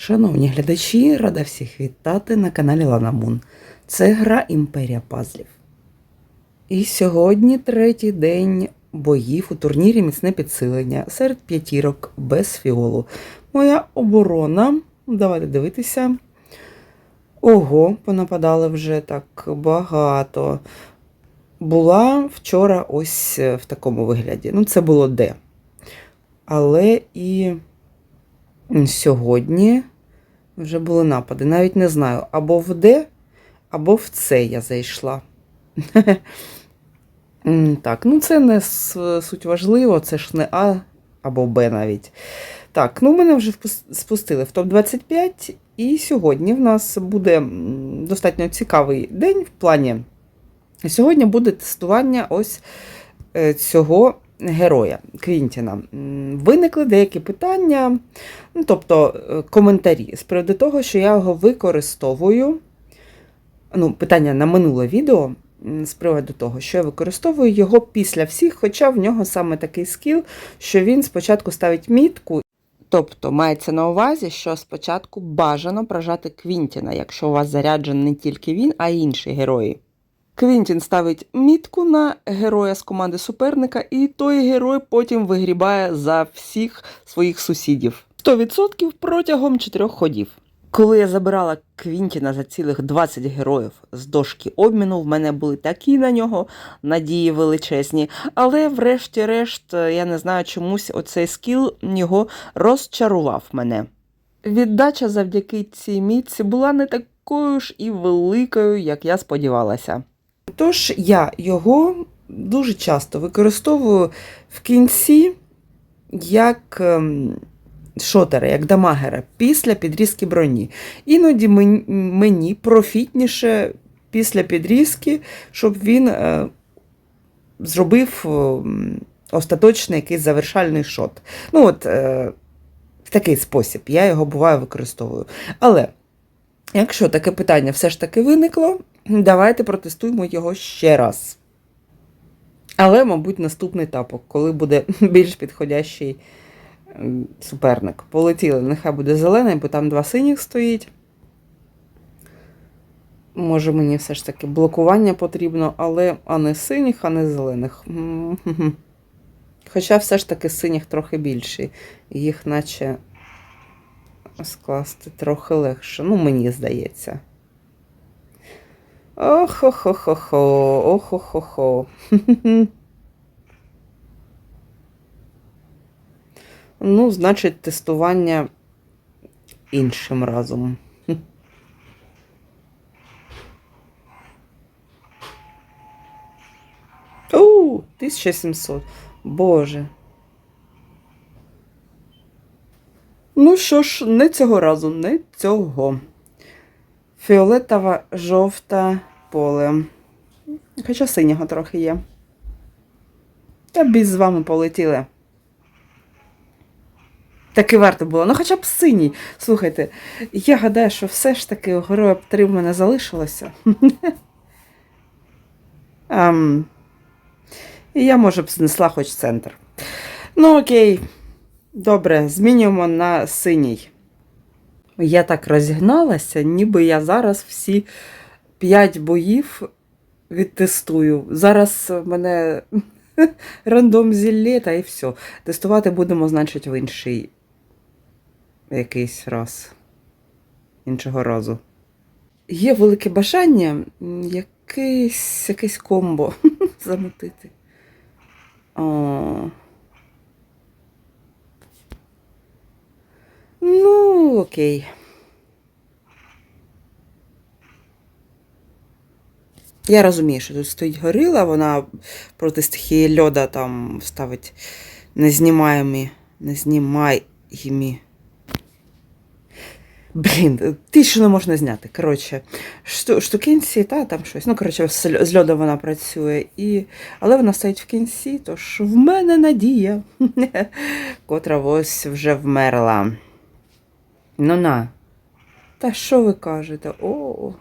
Шановні глядачі, рада всіх вітати на каналі Лана Мун. Це гра Імперія Пазлів. І сьогодні третій день боїв у турнірі Міцне підсилення серед п'ятірок без фіолу. Моя оборона. Давайте дивитися. Ого, понападали вже так багато. Була вчора ось в такому вигляді. Ну, це було де. Але і сьогодні вже були напади. Навіть не знаю, або в Д, або в С я зайшла. Так, ну це не суть важливо, це ж не А або Б навіть. Так, ну мене вже спустили в топ-25, і сьогодні в нас буде достатньо цікавий день в плані. Сьогодні буде тестування ось е, цього героя Квінтіна. Виникли деякі питання, ну, тобто е, коментарі з приводу того, що я його використовую. Ну, питання на минуле відео з приводу того, що я використовую його після всіх, хоча в нього саме такий скіл, що він спочатку ставить мітку. Тобто мається на увазі, що спочатку бажано прожати Квінтіна, якщо у вас заряджений не тільки він, а й інші герої. Квінтін ставить мітку на героя з команди суперника, і той герой потім вигрібає за всіх своїх сусідів. 100% протягом 4 ходів. Коли я забирала Квінтіна за цілих 20 героїв з дошки обміну, в мене були такі на нього надії величезні. Але, врешті-решт, я не знаю, чомусь оцей скіл його розчарував мене. Віддача завдяки цій мітці була не такою ж і великою, як я сподівалася. Тож я його дуже часто використовую в кінці як ем, шотера, як дамагера після підрізки броні. Іноді мені профітніше після підрізки, щоб він е, зробив остаточний якийсь завершальний шот. Ну, от е, в такий спосіб я його буває використовую. Але якщо таке питання все ж таки виникло, давайте протестуємо його ще раз. Але, мабуть, наступний тапок, коли буде більш підходящий ем, суперник. Полетіли, нехай буде зелений, бо там два синіх стоїть. Може, мені все ж таки блокування потрібно, але а не синіх, а не зелених. Хоча все ж таки синіх трохи більше. Їх наче скласти трохи легше. Ну, мені здається. Охо-хо-хо-хо, охо-хо-хо. Ну, значить, тестування іншим разом. У, 1700. Боже. Ну що ж, не цього разу, не цього. Фіолетова, жовта поле. Хоча синього трохи є. Та б з вами полетіли. Таки варто було. Ну хоча б синій. Слухайте, я гадаю, що все ж таки героя б три в мене залишилося. Ем, І я, може б, знесла хоч центр. Ну, окей. Добре, змінюємо на синій. Я так розігналася, ніби я зараз всі п'ять боїв відтестую. Зараз в мене рандом зіллє, та і все. Тестувати будемо, значить, в інший якийсь раз. Іншого разу. Є велике бажання якийсь, якийсь комбо замутити. О. Ну, окей. Я розумію, що тут стоїть горила, вона проти стихії льода там ставить незнімаємі, незнімаємі. Блін, ті, що не можна зняти. Коротше, шту, штукінці, та там щось. Ну, коротше, з льоду вона працює. І... Але вона стоїть в кінці, тож в мене надія, котра ось вже вмерла. Ну на. Та що ви кажете? О.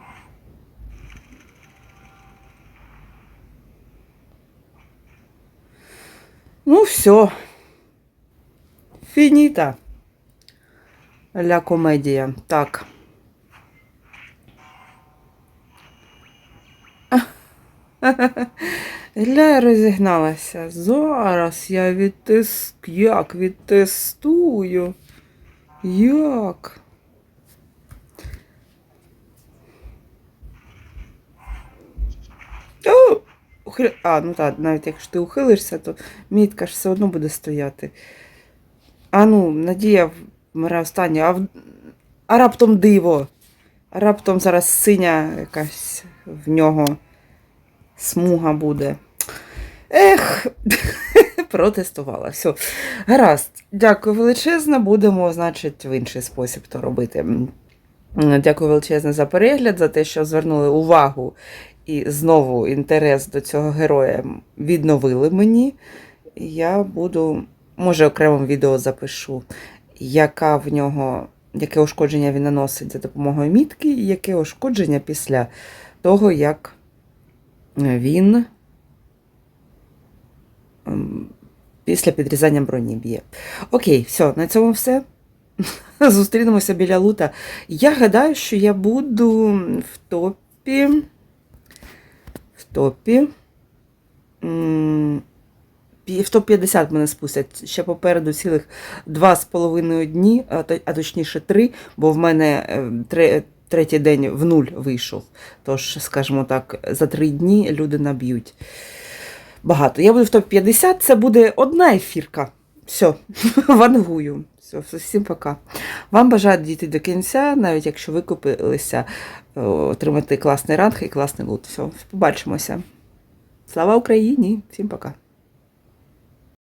Ну, все. Фініта. Ля комедія. Так. Ля я розігналася. Зараз я відтис... Як відтестую? Як? О! Ухил- А, ну так, навіть якщо ти ухилишся, то мітка ж все одно буде стояти. А ну, Надія вмирає останнє, а, в... а раптом диво. А раптом зараз синя якась в нього смуга буде. Ех, протестувала. Все. Гаразд. Дякую величезно. Будемо, значить, в інший спосіб то робити. Дякую величезно за перегляд, за те, що звернули увагу і знову інтерес до цього героя відновили мені. Я буду, може, окремим відео запишу, яка в нього, яке ушкодження він наносить за допомогою мітки, і яке ушкодження після того, як він ем, після підрізання броні б'є. Окей, все, на цьому все. Зустрінемося біля лута. Я гадаю, що я буду в топі. В топі. В топ-50 мене спустять. Ще попереду цілих два з половиною дні, а точніше три, бо в мене е, третій день в нуль вийшов. Тож, скажімо так, за три дні люди наб'ють. Багато. Я буду в топ-50, це буде одна ефірка. Все, вангую. Все, всім пока. Вам бажаю дійти до кінця, навіть якщо ви купилися, отримати класний ранг і класний лут. Все, побачимося. Слава Україні! Всім пока.